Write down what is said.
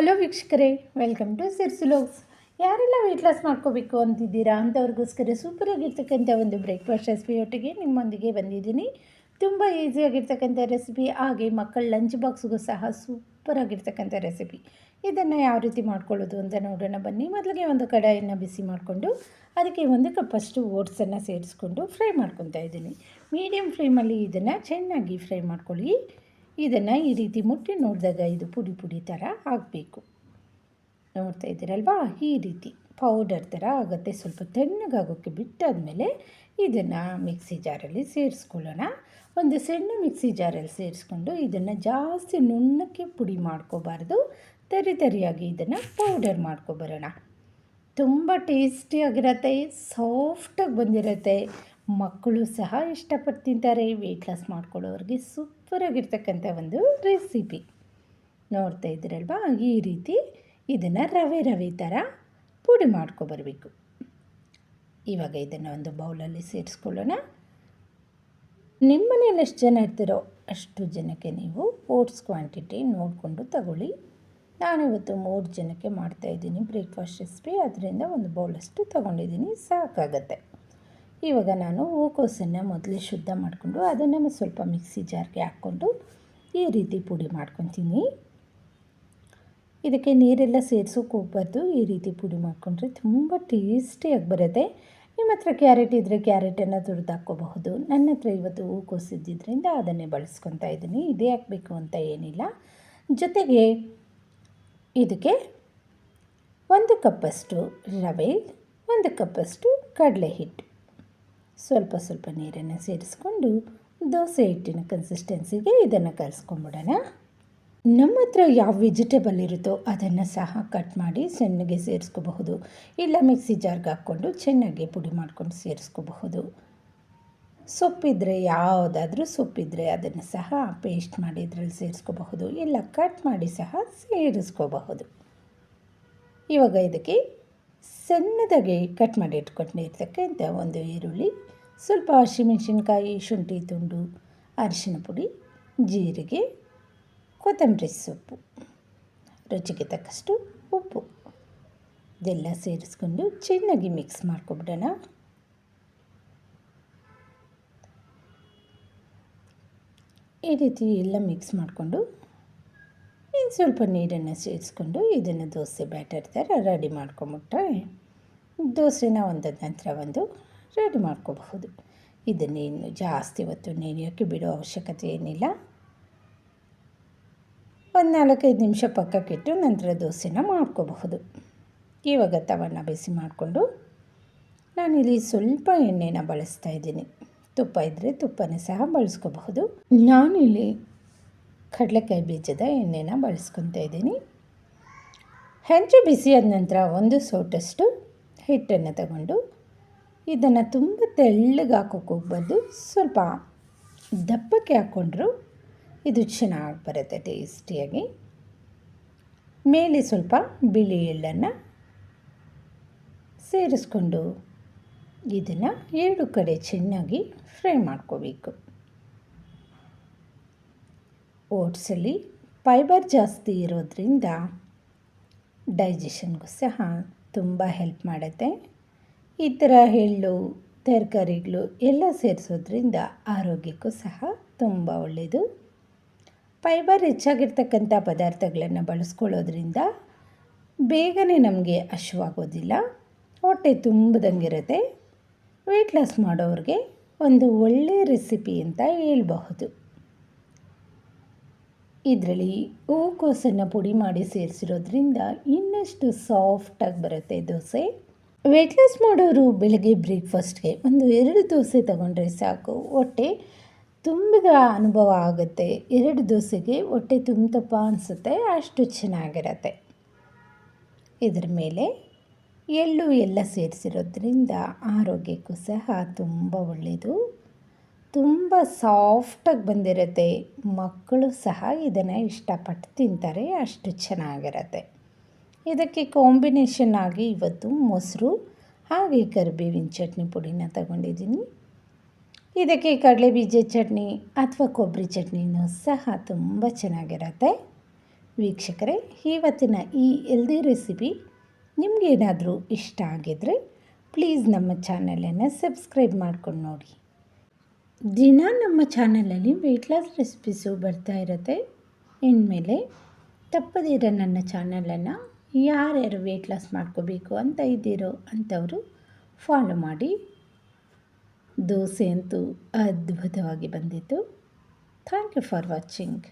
Hello ವೀಕ್ಷಕರೇ welcome to ಸಿರ್ಸುಲೋಕ್ಸ್ ಯಾರೆಲ್ಲ weight loss ಮಾಡ್ಕೋಬೇಕು ಅಂತಿದ್ದೀರಾ ಅಂಥವ್ರಿಗೋಸ್ಕರ ಸೂಪರಾಗಿರ್ತಕ್ಕಂಥ ಒಂದು ಬ್ರೇಕ್ಫಾಸ್ಟ್ ರೆಸಿಪಿಯೊಟ್ಟಿಗೆ ನಿಮ್ಮೊಂದಿಗೆ ಬಂದಿದ್ದೀನಿ. ತುಂಬ ಈಸಿಯಾಗಿರ್ತಕ್ಕಂಥ ರೆಸಿಪಿ ಹಾಗೆ ಮಕ್ಕಳ ಲಂಚ್ ಬಾಕ್ಸ್ಗೂ ಸಹ ಸೂಪರಾಗಿರ್ತಕ್ಕಂಥ ರೆಸಿಪಿ ಇದನ್ನು ಯಾವ ರೀತಿ ಮಾಡ್ಕೊಳ್ಳೋದು ಅಂತ ನೋಡೋಣ ಬನ್ನಿ. ಮೊದಲಿಗೆ ಒಂದು ಕಡಾಯಿನ ಬಿಸಿ ಮಾಡಿಕೊಂಡು, ಅದಕ್ಕೆ ಒಂದು ಕಪ್ಪಷ್ಟು ಓಟ್ಸನ್ನು ಸೇರಿಸ್ಕೊಂಡು ಫ್ರೈ ಮಾಡ್ಕೊತಾ ಇದ್ದೀನಿ. ಮೀಡಿಯಮ್ ಫ್ಲೇಮಲ್ಲಿ ಇದನ್ನು ಚೆನ್ನಾಗಿ ಫ್ರೈ ಮಾಡ್ಕೊಳ್ಳಿ. ಇದನ್ನು ಈ ರೀತಿ ಮುಟ್ಟಿ ನೋಡಿದಾಗ ಇದು ಪುಡಿ ಪುಡಿ ಥರ ಆಗಬೇಕು. ನೋಡ್ತಾ ಇದ್ದೀರಲ್ವಾ? ಈ ರೀತಿ ಪೌಡರ್ ಥರ ಆಗುತ್ತೆ. ಸ್ವಲ್ಪ ತಣ್ಣಗಾಗೋಕ್ಕೆ ಬಿಟ್ಟಾದಮೇಲೆ ಇದನ್ನು ಮಿಕ್ಸಿ ಜಾರಲ್ಲಿ ಸೇರಿಸ್ಕೊಳ್ಳೋಣ. ಒಂದು ಸಣ್ಣ ಮಿಕ್ಸಿ ಜಾರಲ್ಲಿ ಸೇರಿಸ್ಕೊಂಡು ಇದನ್ನು ಜಾಸ್ತಿ ನುಣ್ಣಕ್ಕೆ ಪುಡಿ ಮಾಡ್ಕೋಬಾರ್ದು. ತರಿ ತರಿಯಾಗಿ ಇದನ್ನು ಪೌಡರ್ ಮಾಡ್ಕೊಬರೋಣ. ತುಂಬ ಟೇಸ್ಟಿಯಾಗಿರತ್ತೆ ಸಾಫ್ಟಾಗಿ ಬಂದಿರುತ್ತೆ. ಮಕ್ಕಳು ಸಹ ಇಷ್ಟಪಟ್ಟು ತಿಂತಾರೆ ವೆಯ್ಟ್ ಲಾಸ್ ಮಾಡ್ಕೊಳ್ಳೋರಿಗೆ ಸೂಪರಾಗಿರ್ತಕ್ಕಂಥ ಒಂದು ರೆಸಿಪಿ ನೋಡ್ತಾ ಇದ್ದೀರಲ್ವಾ? ಈ ರೀತಿ ಇದನ್ನು ರವೆ ರವೆ ಥರ ಪುಡಿ ಮಾಡ್ಕೊಬರಬೇಕು ಇವಾಗ ಇದನ್ನು ಒಂದು ಬೌಲಲ್ಲಿ ಸೇರಿಸ್ಕೊಳ್ಳೋಣ. ನಿಮ್ಮ ಮನೇಲಿ ಎಷ್ಟು ಜನ ಇರ್ತೀರೋ ಅಷ್ಟು ಜನಕ್ಕೆ ನೀವು ಓಟ್ಸ್ ಕ್ವಾಂಟಿಟಿ ನೋಡಿಕೊಂಡು ತಗೊಳ್ಳಿ. ನಾನಿವತ್ತು ಮೂರು ಜನಕ್ಕೆ ಮಾಡ್ತಾಯಿದ್ದೀನಿ ಬ್ರೇಕ್ಫಾಸ್ಟ್ ರೆಸಿಪಿ ಅದರಿಂದ ಒಂದು ಬೌಲಷ್ಟು ತೊಗೊಂಡಿದ್ದೀನಿ. ಸಾಕಾಗತ್ತೆ. ಇವಾಗ ನಾನು ಹೂಕೋಸನ್ನು ಮೊದಲೇ ಶುದ್ಧ ಮಾಡಿಕೊಂಡು ಅದನ್ನು ಸ್ವಲ್ಪ ಮಿಕ್ಸಿ ಜಾರ್ಗೆ ಹಾಕ್ಕೊಂಡು ಈ ರೀತಿ ಪುಡಿ ಮಾಡ್ಕೊತೀನಿ. ಇದಕ್ಕೆ ನೀರೆಲ್ಲ ಸೇರಿಸೋಕೆ ಹೋಗ್ಬಾರ್ದು. ಈ ರೀತಿ ಪುಡಿ ಮಾಡಿಕೊಂಡ್ರೆ ತುಂಬ ಟೇಸ್ಟಿಯಾಗಿ ಬರುತ್ತೆ. ನಿಮ್ಮ ಹತ್ರ ಕ್ಯಾರೆಟ್ ಇದ್ದರೆ ಕ್ಯಾರೆಟನ್ನು ತುರಿದು ಹಾಕ್ಕೋಬಹುದು. ನನ್ನ ಹತ್ರ ಇವತ್ತು ಹೂಕೋಸಿದ್ದರಿಂದ ಅದನ್ನೇ ಬಳಸ್ಕೊತಾ ಇದ್ದೀನಿ. ಇದೇ ಹಾಕಬೇಕು ಅಂತ ಏನಿಲ್ಲ. ಜೊತೆಗೆ ಇದಕ್ಕೆ ಒಂದು ಕಪ್ಪಷ್ಟು ರವೆ, ಒಂದು ಕಪ್ಪಷ್ಟು ಕಡಲೆ ಹಿಟ್ಟು ಸ್ವಲ್ಪ ಸ್ವಲ್ಪ ನೀರನ್ನು ಸೇರಿಸ್ಕೊಂಡು ದೋಸೆ ಹಿಟ್ಟಿನ ಕನ್ಸಿಸ್ಟೆನ್ಸಿಗೆ ಇದನ್ನು ಕಲಿಸ್ಕೊಂಬಿಡೋಣ ನಮ್ಮ ಹತ್ರ ಯಾವ ವೆಜಿಟೇಬಲ್ ಇರುತ್ತೋ ಅದನ್ನು ಸಹ ಕಟ್ ಮಾಡಿ ಸಣ್ಣಗೆ ಸೇರಿಸ್ಕೋಬಹುದು. ಇಲ್ಲ ಮಿಕ್ಸಿ ಜಾರ್ಗೆ ಹಾಕ್ಕೊಂಡು ಚೆನ್ನಾಗಿ ಪುಡಿ ಮಾಡ್ಕೊಂಡು ಸೇರಿಸ್ಕೋಬಹುದು. ಸೊಪ್ಪಿದ್ರೆ ಯಾವುದಾದ್ರೂ ಸೊಪ್ಪಿದ್ರೆ ಅದನ್ನು ಸಹ ಪೇಸ್ಟ್ ಮಾಡಿ ಇದರಲ್ಲಿ ಸೇರಿಸ್ಕೋಬಹುದು. ಇಲ್ಲ ಕಟ್ ಮಾಡಿ ಸಹ ಸೇರಿಸ್ಕೋಬಹುದು. ಇವಾಗ ಇದಕ್ಕೆ ಸಣ್ಣದಾಗಿ ಕಟ್ ಮಾಡಿ ಇಟ್ಕೊಂಡಿರ್ತಕ್ಕಂಥ ಒಂದು ಈರುಳ್ಳಿ ಸ್ವಲ್ಪ ಹಸಿಮೆಣಸಿನ್ಕಾಯಿ, ಶುಂಠಿ ತುಂಡು, ಅರಿಶಿನ ಪುಡಿ, ಜೀರಿಗೆ, ಕೊತ್ತಂಬರಿ ಸೊಪ್ಪು, ರುಚಿಗೆ ತಕ್ಕಷ್ಟು ಉಪ್ಪು. ಇದೆಲ್ಲ ಸೇರಿಸ್ಕೊಂಡು ಚೆನ್ನಾಗಿ ಮಿಕ್ಸ್ ಮಾಡ್ಕೊಬಿಡೋಣ. ಈ ರೀತಿ ಎಲ್ಲ ಮಿಕ್ಸ್ ಮಾಡಿಕೊಂಡು ಇನ್ನು ಸ್ವಲ್ಪ ನೀರನ್ನು ಸೇರಿಸ್ಕೊಂಡು ಇದನ್ನು ದೋಸೆ ಬ್ಯಾಟರ್ ಥರ ರೆಡಿ ಮಾಡ್ಕೊಂಬಿಟ್ರೆ ದೋಸೆನ ಒಂದಾದ ನಂತರ ಒಂದು ರೆಡಿ ಮಾಡ್ಕೋಬಹುದು. ಇದನ್ನೇನು ಜಾಸ್ತಿ ಹೊತ್ತು ನೆನೆಯೋಕ್ಕೆ ಬಿಡೋ ಅವಶ್ಯಕತೆ ಏನಿಲ್ಲ. ಒಂದು ನಾಲ್ಕೈದು ನಿಮಿಷ ಪಕ್ಕಕ್ಕಿಟ್ಟು ನಂತರ ದೋಸೆನ ಮಾಡ್ಕೋಬಹುದು. ಇವಾಗ ತವನ್ನ ಬಿಸಿ ಮಾಡಿಕೊಂಡು ನಾನಿಲ್ಲಿ ಸ್ವಲ್ಪ ಎಣ್ಣೆನ ಬಳಸ್ತಾ ಇದ್ದೀನಿ. ತುಪ್ಪ ಇದ್ದರೆ ತುಪ್ಪನೇ ಸಹ ಬಳಸ್ಕೋಬಹುದು. ನಾನಿಲ್ಲಿ ಕಡಲೆಕಾಯಿ ಬೀಜದ ಎಣ್ಣೆನ ಬಳಸ್ಕೊತಾ ಇದ್ದೀನಿ. ಹೆಂಚು ಬಿಸಿಯಾದ ನಂತರ ಒಂದು ಸೋಟಷ್ಟು ಹಿಟ್ಟನ್ನು ತಗೊಂಡು ಇದನ್ನು ತುಂಬ ತೆಳ್ಳಗೆ ಹಾಕೋಕೆ ಹೋಗ್ಬಾರ್ದು. ಸ್ವಲ್ಪ ದಪ್ಪಕ್ಕೆ ಹಾಕ್ಕೊಂಡ್ರು ಇದು ಚೆನ್ನಾಗಿ ಬರುತ್ತೆ ಟೇಸ್ಟಿಯಾಗಿ. ಮೇಲೆ ಸ್ವಲ್ಪ ಬಿಳಿ ಎಳ್ಳನ್ನು ಸೇರಿಸ್ಕೊಂಡು ಇದನ್ನು ಎರಡು ಕಡೆ ಚೆನ್ನಾಗಿ ಫ್ರೈ ಮಾಡ್ಕೋಬೇಕು. ಓಟ್ಸಲ್ಲಿ ಫೈಬರ್ ಜಾಸ್ತಿ ಇರೋದ್ರಿಂದ ಡೈಜೆಷನ್ಗೂ ಸಹ ತುಂಬ ಹೆಲ್ಪ್ ಮಾಡುತ್ತೆ. ಈ ಥರ ಎಳ್ಳು ತರಕಾರಿಗಳು ಎಲ್ಲ ಸೇರಿಸೋದ್ರಿಂದ ಆರೋಗ್ಯಕ್ಕೂ ಸಹ ತುಂಬ ಒಳ್ಳೆಯದು ಫೈಬರ್ ಹೆಚ್ಚಾಗಿರ್ತಕ್ಕಂಥ ಪದಾರ್ಥಗಳನ್ನು ಬಳಸ್ಕೊಳ್ಳೋದ್ರಿಂದ ಬೇಗನೆ ನಮಗೆ ಹಶುವಾಗೋದಿಲ್ಲ. ಹೊಟ್ಟೆ ತುಂಬದಂಗಿರುತ್ತೆ. ವೆಯ್ಟ್ ಲಾಸ್ ಮಾಡೋರಿಗೆ ಒಂದು ಒಳ್ಳೆಯ ರೆಸಿಪಿ ಅಂತ ಹೇಳ್ಬಹುದು. ಇದರಲ್ಲಿ ಹೂಕೋಸನ್ನು ಪುಡಿ ಮಾಡಿ ಸೇರಿಸಿರೋದ್ರಿಂದ ಇನ್ನಷ್ಟು ಸಾಫ್ಟಾಗಿ ಬರುತ್ತೆ ದೋಸೆ. ವೆಯ್ಟ್ ಲಾಸ್ ಮಾಡೋರು ಬೆಳಗ್ಗೆ ಬ್ರೇಕ್ಫಾಸ್ಟ್ಗೆ ಒಂದು ಎರಡು ದೋಸೆ ತಗೊಂಡ್ರೆ ಸಾಕು. ಹೊಟ್ಟೆ ತುಂಬಿದ ಅನುಭವ ಆಗುತ್ತೆ. ಎರಡು ದೋಸೆಗೆ ಹೊಟ್ಟೆ ತುಂಬ್ತಪ್ಪ ಅನಿಸುತ್ತೆ, ಅಷ್ಟು ಚೆನ್ನಾಗಿರತ್ತೆ. ಇದರ ಮೇಲೆ ಎಳ್ಳು ಎಲ್ಲ ಸೇರಿಸಿರೋದ್ರಿಂದ ಆರೋಗ್ಯಕ್ಕೂ ಸಹ ತುಂಬ ಒಳ್ಳೆಯದು ತುಂಬ ಸಾಫ್ಟಾಗಿ ಬಂದಿರುತ್ತೆ. ಮಕ್ಕಳು ಸಹ ಇದನ್ನು ಇಷ್ಟಪಟ್ಟು ತಿಂತಾರೆ, ಅಷ್ಟು ಚೆನ್ನಾಗಿರತ್ತೆ. ಇದಕ್ಕೆ ಕಾಂಬಿನೇಷನ್ ಆಗಿ ಇವತ್ತು ಮೊಸರು ಹಾಗೆ ಕರಿಬೇವಿನ ಚಟ್ನಿ ಪುಡಿನ ತಗೊಂಡಿದ್ದೀನಿ. ಇದಕ್ಕೆ ಕಡಲೆ ಬೀಜ ಚಟ್ನಿ ಅಥವಾ ಕೊಬ್ಬರಿ ಚಟ್ನಿನೂ ಸಹ ತುಂಬ ಚೆನ್ನಾಗಿರತ್ತೆ. ವೀಕ್ಷಕರೇ, ಇವತ್ತಿನ ಈ ಎಲ್ದಿ ರೆಸಿಪಿ ನಿಮಗೇನಾದರೂ ಇಷ್ಟ ಆಗಿದ್ದರೆ ಪ್ಲೀಸ್ ನಮ್ಮ ಚಾನಲನ್ನು ಸಬ್ಸ್ಕ್ರೈಬ್ ಮಾಡ್ಕೊಂಡು ನೋಡಿ. ದಿನ ನಮ್ಮ ಚಾನಲಲ್ಲಿ ವೆಯ್ಟ್ ಲಾಸ್ ರೆಸಿಪೀಸು ಬರ್ತಾ ಇರುತ್ತೆ. ಇನ್ಮೇಲೆ ತಪ್ಪದಿರ ನನ್ನ ಚಾನಲನ್ನು ಯಾರ್ಯಾರು ವೆಯ್ಟ್ ಲಾಸ್ ಮಾಡ್ಕೋಬೇಕು ಅಂತ ಇದ್ದೀರೋ ಅಂಥವರು ಫಾಲೋ ಮಾಡಿ. ದೋಸೆ ಅಂತೂ ಅದ್ಭುತವಾಗಿ ಬಂದಿತ್ತು. Thank you for watching